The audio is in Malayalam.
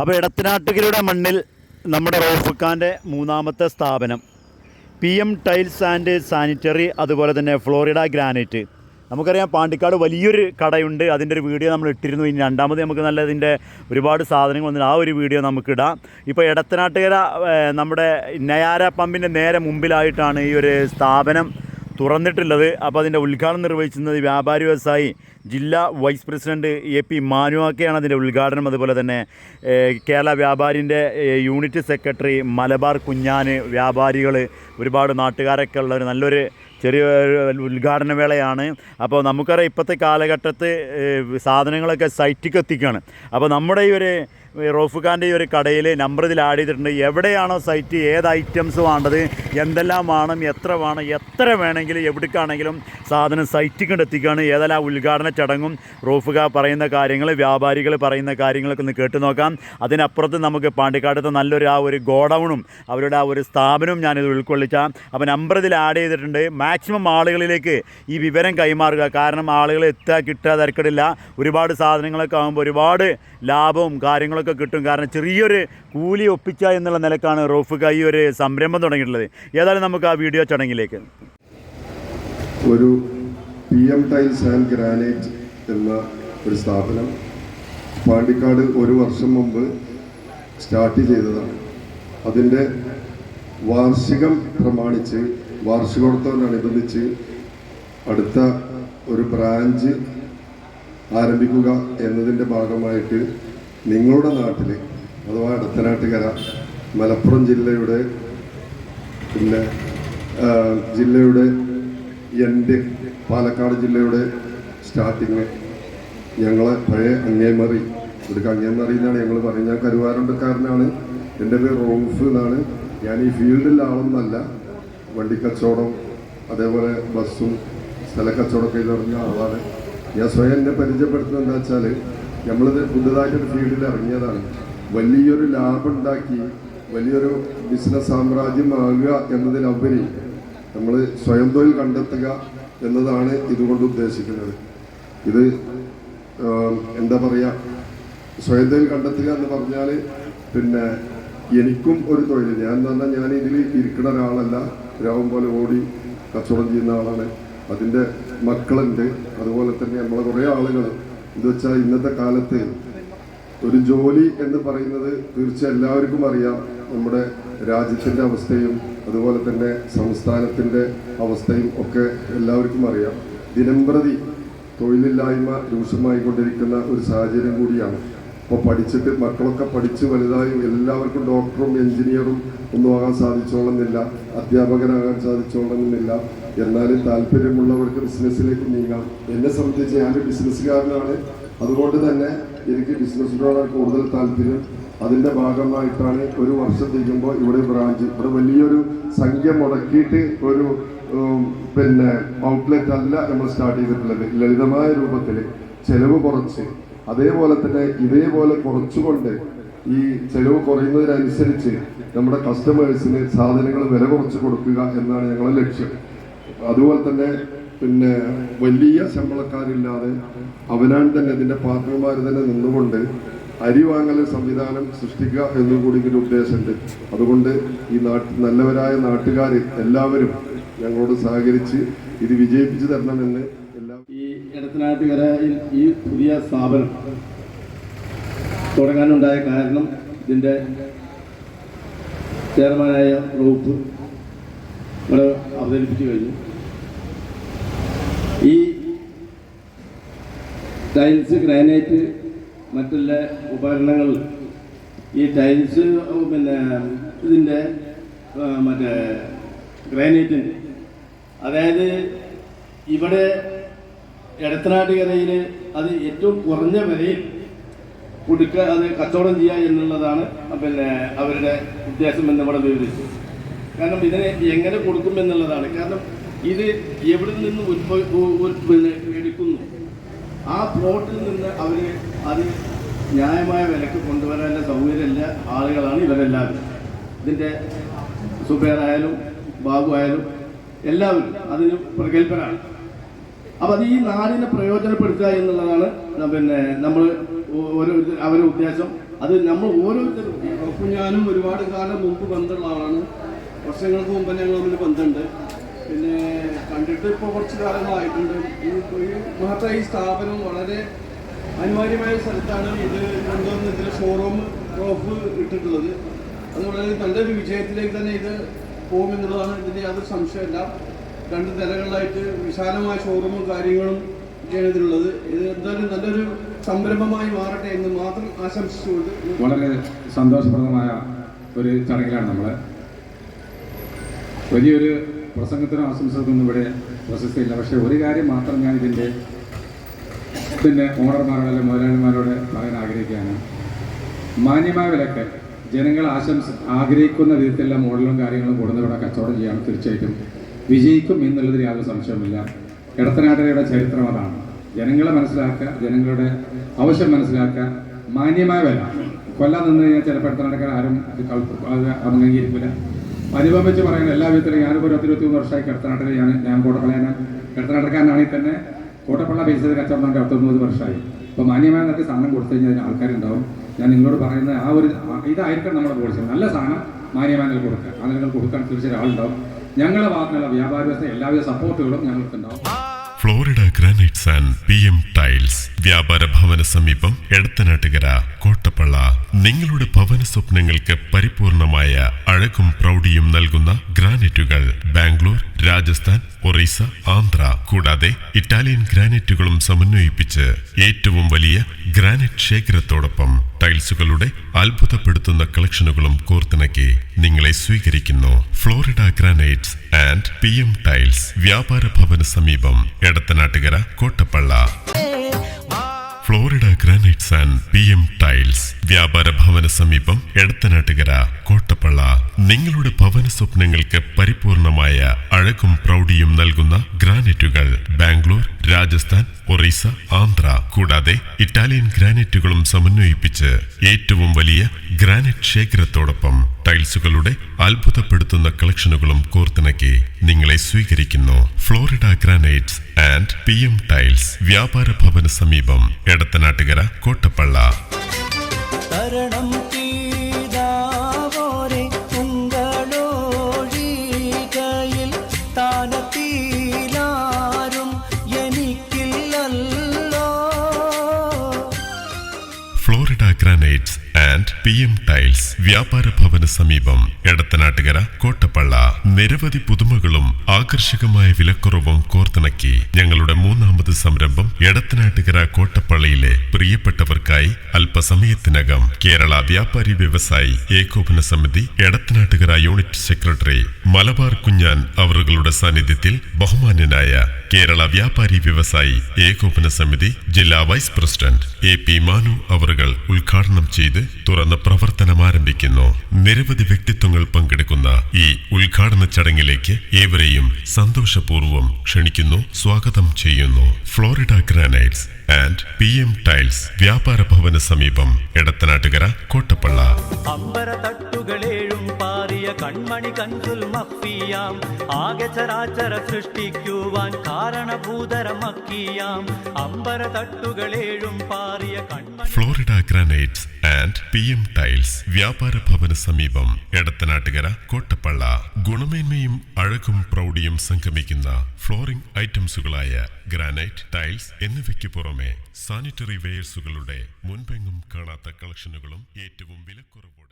അപ്പോൾ ഇടത്തിനാട്ടുകരുടെ മണ്ണിൽ നമ്മുടെ റോഫുഖാന്റെ മൂന്നാമത്തെ സ്ഥാപനം P M tiles and sanitary അതുപോലെ തന്നെ ഫ്ലോറിഡ ഗ്രാനൈറ്റ്. നമുക്കറിയാം പാണ്ടിക്കാട് വലിയൊരു കടയുണ്ട്. അതിന്റെ ഒരു വീഡിയോ നമ്മൾ ഇട്ടിരുന്നു. ഇനി രണ്ടാമത് നമുക്ക് നല്ല ഇതിന്റെ ഒരുപാട് സാധനങ്ങൾ വന്നിട്ട് ആ ഒരു വീഡിയോ നമുക്കിടാം. ഇപ്പോൾ ഇടത്തനാട്ടുകര നമ്മുടെ നയാര പമ്പിന്റെ നേരെ മുമ്പിലായിട്ടാണ് ഈ ഒരു സ്ഥാപനം തുറന്നിട്ടുള്ളത്. അപ്പോൾ അതിന്റെ ഉദ്ഘാടനം നിർവഹിച്ചിരുന്നത് വ്യാപാരി വ്യവസായി ജില്ലാ വൈസ് പ്രസിഡന്റ് എ പി മാനുവാക്കയാണ് അതിന്റെ ഉദ്ഘാടനം. അതുപോലെ തന്നെ കേരള വ്യാപാരിന്റെ യൂണിറ്റ് സെക്രട്ടറി മലബാർ കുഞ്ഞാന് വ്യാപാരികൾ ഒരുപാട് നാട്ടുകാരൊക്കെ ഉള്ള ഒരു നല്ലൊരു ചെറിയ ഉദ്ഘാടന വേളയാണ്. അപ്പോൾ നമുക്കറിയാം ഇപ്പോഴത്തെ കാലഘട്ടത്ത് സാധനങ്ങളൊക്കെ സൈറ്റിക്ക് എത്തിക്കുകയാണ് അപ്പോൾ നമ്മുടെ ഈ ഒരു റോഫുഖാന്റെ ഈ ഒരു കടയിൽ നമ്പർ ഇതിൽ ആഡ് ചെയ്തിട്ടുണ്ട്. എവിടെയാണോ സൈറ്റ് ഏത് ഐറ്റംസ് വേണ്ടത് എന്തെല്ലാം വേണം എത്ര വേണം എത്ര വേണമെങ്കിലും എവിടേക്കാണെങ്കിലും സാധനം സൈറ്റിൽ കൊണ്ട് എത്തിക്കുകയാണ് ഏതെല്ലാം ഉദ്ഘാടന ചടങ്ങും റോഫുക പറയുന്ന കാര്യങ്ങൾ വ്യാപാരികൾ പറയുന്ന കാര്യങ്ങളൊക്കെ ഒന്ന് കേട്ട് നോക്കാം. അതിനപ്പുറത്ത് നമുക്ക് പാണ്ടിക്കാട്ടത്തെ നല്ലൊരു ആ ഒരു ഗോഡൗണും അവരുടെ ആ ഒരു സ്ഥാപനവും ഞാനിത് ഉൾക്കൊള്ളിച്ചാൽ അപ്പോൾ നമ്പർ ഇതിൽ ആഡ് ചെയ്തിട്ടുണ്ട്. മാക്സിമം ആളുകളിലേക്ക് ഈ വിവരം കൈമാറുക. കാരണം ആളുകൾ എത്തുക കിട്ടുക തിരക്കിടില്ല. ഒരുപാട് സാധനങ്ങളൊക്കെ ആകുമ്പോൾ ഒരുപാട് ലാഭവും കാര്യങ്ങളൊക്കെ കിട്ടും. കാരണം ചെറിയൊരു കൂലി ഒപ്പിച്ച എന്നുള്ള നിലക്കാണ് റോഫ് ഈ ഒരു സംരംഭം തുടങ്ങിയിട്ടുള്ളത്. ഏതായാലും നമുക്ക് ആ വീഡിയോ ചടങ്ങിലേക്ക്. ഒരു P M tiles and granite എന്ന ഒരു സ്ഥാപനം പാണ്ടിക്കാട് ഒരു വർഷം മുമ്പ് സ്റ്റാർട്ട് ചെയ്തതാണ്. അതിന്റെ വാർഷികം പ്രമാണിച്ച് വാർഷികോത്സവത്തോടനുബന്ധിച്ച് അടുത്ത ഒരു ബ്രാഞ്ച് ആരംഭിക്കുക എന്നതിന്റെ ഭാഗമായിട്ട് നിങ്ങളുടെ നാട്ടിൽ അഥവാ അടുത്തനാട്ടുകര മലപ്പുറം ജില്ലയുടെ പിന്നെ ജില്ലയുടെ എന്റെ പാലക്കാട് ജില്ലയുടെ സ്റ്റാർട്ടിങ് ഞങ്ങളെ പഴയ അങ്ങേമറി ഒരു അങ്ങേമറി എന്നാണ് ഞങ്ങൾ പറയുന്നത്. ഞാൻ കരുവാരണ്ടക്കാരനാണ് എന്റെ പേര് റോഫ് എന്നാണ്. ഞാൻ ഈ ഫീൽഡിൽ വണ്ടിക്കച്ചവടം അതേപോലെ ബസ്സും സ്ഥലക്കച്ചവടമൊക്കെ ഇറങ്ങിയ ആളാണ്. ഞാൻ സ്വയം എന്നെ പരിചയപ്പെടുത്തുന്നത് എന്താ വെച്ചാൽ നമ്മളിത് പുതുതായിട്ടൊരു ഫീൽഡിൽ ഇറങ്ങിയതാണ്. വലിയൊരു ലാഭം ഉണ്ടാക്കി വലിയൊരു ബിസിനസ് സാമ്രാജ്യമാകുക എന്നതിലുപരി നമ്മൾ സ്വയം തൊഴിൽ കണ്ടെത്തുക എന്നതാണ് ഇതുകൊണ്ട് ഉദ്ദേശിക്കുന്നത്. ഇത് എന്താ പറയുക സ്വയം തൊഴിൽ കണ്ടെത്തുക എന്ന് പറഞ്ഞാൽ പിന്നെ എനിക്കും ഒരു തൊഴിൽ ഞാൻ എന്ന് പറഞ്ഞാൽ ഞാൻ ഇതിൽ ഇരിക്കുന്ന ഒരാളല്ല. രാവും പോലെ ഓടി കച്ചവടം ചെയ്യുന്ന ആളാണ്. അതിന്റെ മക്കളുണ്ട്. അതുപോലെ തന്നെ നമ്മളെ കുറേ ആളുകൾ ഇത് വെച്ചാൽ ഇന്നത്തെ കാലത്ത് ഒരു ജോലി എന്ന് പറയുന്നത് തീർച്ചയായും എല്ലാവർക്കും അറിയാം. നമ്മുടെ രാജ്യത്തിന്റെ അവസ്ഥയും അതുപോലെ തന്നെ സംസ്ഥാനത്തിന്റെ അവസ്ഥയും ഒക്കെ എല്ലാവർക്കും അറിയാം. ദിനംപ്രതി തൊഴിലില്ലായ്മ രൂക്ഷമായിക്കൊണ്ടിരിക്കുന്ന ഒരു സാഹചര്യം കൂടിയാണ്. അപ്പോൾ പഠിച്ചിട്ട് മക്കളൊക്കെ പഠിച്ച് വലുതായി എല്ലാവർക്കും ഡോക്ടറും എഞ്ചിനീയറും ഒന്നും ആകാൻ സാധിച്ചോളുന്നില്ല അധ്യാപകനാകാൻ സാധിച്ചോളുന്നില്ല. എന്നാലും താല്പര്യമുള്ളവർക്ക് ബിസിനസ്സിലേക്ക് നീങ്ങാം. എന്നെ സംബന്ധിച്ച് ഞാനൊരു ബിസിനസ്സുകാരനാണ് അതുകൊണ്ട് തന്നെ എനിക്ക് ബിസിനസ്സിനോടാണ് കൂടുതൽ താല്പര്യം. അതിന്റെ ഭാഗമായിട്ടാണ് ഒരു വർഷം തിരിക്കുമ്പോൾ ഇവിടെ ബ്രാഞ്ച് ഇവിടെ വലിയൊരു സംഖ്യ മുടക്കിയിട്ട് ഒരു പിന്നെ ഔട്ട്ലെറ്റ് അല്ല നമ്മൾ സ്റ്റാർട്ട് ചെയ്തിട്ടുള്ളത്. ലളിതമായ രൂപത്തിൽ ചെലവ് കുറച്ച്. അതേപോലെ തന്നെ ഇതേപോലെ കുറച്ചുകൊണ്ട് ഈ ചെലവ് കുറയുന്നതിനനുസരിച്ച് നമ്മുടെ കസ്റ്റമേഴ്സിന് സാധനങ്ങൾ വില കുറച്ച് കൊടുക്കുക എന്നാണ് ഞങ്ങളുടെ ലക്ഷ്യം. അതുപോലെ തന്നെ പിന്നെ വലിയ ശമ്പളക്കാരില്ലാതെ അവനാൻ തന്നെ ഇതിന്റെ പാർട്ട്ണർമാർ തന്നെ നിന്നുകൊണ്ട് അരി വാങ്ങൽ സംവിധാനം സൃഷ്ടിക്കുക എന്നും കൂടി ഇതിന്റെ ഉദ്ദേശമുണ്ട്. അതുകൊണ്ട് ഈ നാട്ട് നല്ലവരായ നാട്ടുകാർ എല്ലാവരും ഞങ്ങളോട് സഹകരിച്ച് ഇത് വിജയിപ്പിച്ചു തരണമെന്ന് ഈ ഇടത്തനാട്ടുകരയിൽ ഈ പുതിയ സ്ഥാപനം തുടങ്ങാനുണ്ടായ കാരണം ഇതിന്റെ ചെയർമാനായ റൂപ്പ് ഇവിടെ അവതരിപ്പിച്ചു കഴിഞ്ഞു. ഈ ടൈൽസ് ഗ്രാനൈറ്റ് മറ്റുള്ള ഉപകരണങ്ങൾ ഈ ടൈൽസ് പിന്നെ ഇതിന്റെ മറ്റേ ഗ്രാനൈറ്റിന്റെ അതായത് ഇവിടെ എടത്തനാട്ടുകരയിൽ അത് ഏറ്റവും കുറഞ്ഞ വിലയിൽ കൊടുക്കുക അത് കച്ചവടം ചെയ്യുക എന്നുള്ളതാണ് പിന്നെ അവരുടെ ഉദ്ദേശം എന്ന് ഇവിടെ വിവരിച്ചു കാരണം ഇതിനെ എങ്ങനെ കൊടുക്കും എന്നുള്ളതാണ്. കാരണം ഇത് എവിടെ നിന്ന് പിന്നെ എടുക്കുന്നു. ആ പ്ലോട്ടിൽ നിന്ന് അവർ അത് ന്യായമായ വിലക്ക് കൊണ്ടുവരാനുള്ള സൗകര്യമില്ല ആളുകളാണ് ഇവരെല്ലാവരും. ഇതിന്റെ സുബേറായാലും ബാബു ആയാലും എല്ലാവരും അതിന് പ്രഗത്ഭരാണ്. അപ്പൊ അത് ഈ നാടിനെ പ്രയോജനപ്പെടുത്തുക എന്നുള്ളതാണ് പിന്നെ നമ്മൾ ഓരോ അവരുടെ ഉദ്ദേശം. അത് നമ്മൾ ഓരോരുത്തരും അപ്പൊ ഞാനും ഒരുപാട് കാലം മുമ്പ് ബന്ധമുള്ള ആളാണ്. വർഷങ്ങൾക്ക് മുമ്പ് ഞങ്ങൾ തമ്മിൽ ബന്ധമുണ്ട്. പിന്നെ കണ്ടിട്ട് ഇപ്പോൾ കുറച്ച് കാലങ്ങളായിട്ടുണ്ട്. ഈ മഹത്തായ ഈ സ്ഥാപനം വളരെ അനിവാര്യമായ സ്ഥലത്താണ് ഇത് കൊണ്ടുവന്ന് ഇതിൽ ഷോറൂം റോഫ് ഇട്ടിട്ടുള്ളത്. അത് വളരെ നല്ലൊരു വിജയത്തിലേക്ക് തന്നെ ഇത് പോകുമെന്നുള്ളതാണ് ഇതിന്റെ യാതൊരു സംശയമില്ല രണ്ട് നിലകളിലായിട്ട് വിശാലമായ ഷോറൂമും കാര്യങ്ങളും ഒക്കെയാണ് ഇതിലുള്ളത് ഇത് എന്തായാലും നല്ലൊരു സംരംഭമായി മാറട്ടെ എന്ന് മാത്രം ആശംസിച്ചുകൊണ്ട് വളരെ സന്തോഷപ്രദമായ ഒരു ചടങ്ങിലാണ് നമ്മൾ വലിയൊരു പ്രസംഗത്തിന് ആശംസകൾക്കൊന്നും ഇവിടെ പ്രശസ്തിയില്ല. പക്ഷേ ഒരു കാര്യം മാത്രം ഞാൻ ഇതിന്റെ ഇതിന്റെ ഓണർമാരോട് അല്ലെങ്കിൽ മുതലാളിമാരോട് പറയാൻ ആഗ്രഹിക്കുകയാണ്. മാന്യമായ വിലക്ക് ജനങ്ങൾ ആശംസ ആഗ്രഹിക്കുന്ന വിധത്തിലുള്ള മോഡലും കാര്യങ്ങളും കൊടുന്ന് ഇവിടെ കച്ചവടം ചെയ്യാൻ തീർച്ചയായിട്ടും വിജയിക്കും എന്നുള്ളതിൽ യാതൊരു സംശയവുമില്ല. ഇടത്തനാട്ടരയുടെ ചരിത്രം അതാണ്. ജനങ്ങളെ മനസ്സിലാക്കുക ജനങ്ങളുടെ ആവശ്യം മനസ്സിലാക്കുക മാന്യമായ വില. കൊല്ലാൻ നിന്ന് കഴിഞ്ഞാൽ ചിലപ്പോൾ ഇടത്തനാട്ടക്കാർ ആരും അത് അംഗീകരിക്കില്ല. അനുഭവം വെച്ച് എല്ലാ വിധത്തിലും ഞാനിപ്പോൾ ഒരു ഇരുപത്തി മൂന്ന് വർഷമായി കിടത്തനാട്ടിൽ ഞാൻ ഞാൻ കോട്ടപ്പള്ളയാണ് കിടത്തനാട്ടക്കാരനാണെങ്കിൽ തന്നെ. കോട്ടപ്പള്ള ചെയ്ത് കച്ചവടം പത്തൊമ്പത് വർഷമായി. അപ്പോൾ മാന്യമായ നിരക്ക് സാധനം കൊടുത്തു കഴിഞ്ഞാൽ ആൾക്കാരുണ്ടാവും. ഞാൻ നിങ്ങളോട് പറയുന്നത് ആ ഒരു ഇതായിരിക്കണം നമ്മുടെ പോളിസി നല്ല സാധനം മാന്യമായ നില കൊടുക്കുക. ആ നിലകൾ കൊടുക്കാൻ തീർച്ചയായും ആളുണ്ടാവും ഞങ്ങളുടെ ഭാഗത്തുനിന്നുള്ള വ്യാപാര എല്ലാവിധ സപ്പോർട്ടുകളും ഞങ്ങൾക്കുണ്ടാവും. Florida granites and P M tiles വ്യാപാര ഭവന സമീപം എടത്തനാട്ടുകര കോട്ടപ്പള്ള. നിങ്ങളുടെ ഭവന സ്വപ്നങ്ങൾക്ക് പരിപൂർണമായ അഴകും പ്രൗഢിയും നൽകുന്ന ഗ്രാനൈറ്റുകൾ ബാംഗ്ലൂർ രാജസ്ഥാൻ ഒറീസ ആന്ധ്ര കൂടാതെ ഇറ്റാലിയൻ ഗ്രാനൈറ്റുകളും സമന്വയിപ്പിച്ച് ഏറ്റവും വലിയ ഗ്രാനൈറ്റ് ശേഖരത്തോടൊപ്പം ടൈൽസുകളുടെ അത്ഭുതപ്പെടുത്തുന്ന കളക്ഷനുകളും കോർത്തിണക്കി നിങ്ങളെ സ്വീകരിക്കുന്നു. Florida granites and P M tiles വ്യാപാര ഭവന സമീപം Edathanattukara Kottappalla. Florida granites and P M tiles വ്യാപാര ഭവന സമീപം എടത്തനാട്ടുകര കോട്ടപ്പള്ള. നിങ്ങളുടെ ഭവന സ്വപ്നങ്ങൾക്ക് പരിപൂർണമായ അഴകും പ്രൗഢിയും നൽകുന്ന ഗ്രാനൈറ്റുകൾ. ബാംഗ്ലൂർ രാജസ്ഥാൻ ഒറീസ ആന്ധ്ര. കൂടാതെ ഇറ്റാലിയൻ ഗ്രാനൈറ്റുകളും സമന്വയിപ്പിച്ച് ഏറ്റവും വലിയ ഗ്രാനൈറ്റ് ശേഖരത്തോടൊപ്പം ടൈൽസുകളുടെ അത്ഭുതപ്പെടുത്തുന്ന കളക്ഷനുകളും കോർത്തിണക്കി നിങ്ങളെ സ്വീകരിക്കുന്നു. Florida granites and P M tiles വ്യാപാര ഭവന സമീപം Edathanattukara Kottappalla. P M tiles വ്യാപാര ഭവന സമീപം എടത്തനാട്ടുകര കോട്ടപ്പള്ള. നിരവധി പുതുമകളും ആകർഷകമായ വിലക്കുറവും കോർത്തിണക്കി ഞങ്ങളുടെ മൂന്നാമത് സംരംഭം എടത്തനാട്ടുകര കോട്ടപ്പള്ളിയിലെ പ്രിയപ്പെട്ടവർക്കായി അല്പസമയത്തിനകം കേരള വ്യാപാരി വ്യവസായി ഏകോപന സമിതി എടത്തനാട്ടുകര യൂണിറ്റ് സെക്രട്ടറി മലബാർ കുഞ്ഞാൻ അവറുകളുടെ സാന്നിധ്യത്തിൽ ബഹുമാന്യനായ കേരള വ്യാപാരി വ്യവസായി ഏകോപന സമിതി ജില്ലാ vice president A P Manu അവറുകൾ ഉദ്ഘാടനം ചെയ്ത് തുറന്ന പ്രവർത്തനം ആരംഭിക്കുന്നു. നിരവധി വ്യക്തിത്വങ്ങൾ പങ്കെടുക്കുന്ന ഈ ഉദ്ഘാടന ചടങ്ങിലേക്ക് ഏവരെയും സന്തോഷപൂർവം ക്ഷണിക്കുന്നു സ്വാഗതം ചെയ്യുന്നു. Florida granites and P M tiles വ്യാപാര ഭവന സമീപം എടത്തനാട്ടുകര കോട്ടപ്പള്ള. കൺമണി കൻസുൽ മഫിയാം ആകെ ചരാചര സൃഷ്ടിക്കുവാൻ കാരണഭൂതരമക്കിയാം. അമ്പര തട്ടുകളേഴും പാറിയ കൺമണി Florida granites and P M tiles വ്യാപാര ഭവന സമീപം എടത്തനാട്ടുകര കോട്ടപ്പള്ള. ഗുണമേന്മയും അഴകും പ്രൗഢിയും സംഗമിക്കുന്ന ഫ്ലോറിംഗ് ഐറ്റംസുകളായ ഗ്രാനൈറ്റ് ടൈൽസ് എന്നിവയ്ക്ക് പുറമെ സാനിറ്ററി വെയർസുകളുടെ മുൻപെങ്ങും കാണാത്ത കളക്ഷനുകളും ഏറ്റവും വിലക്കുറവോടെ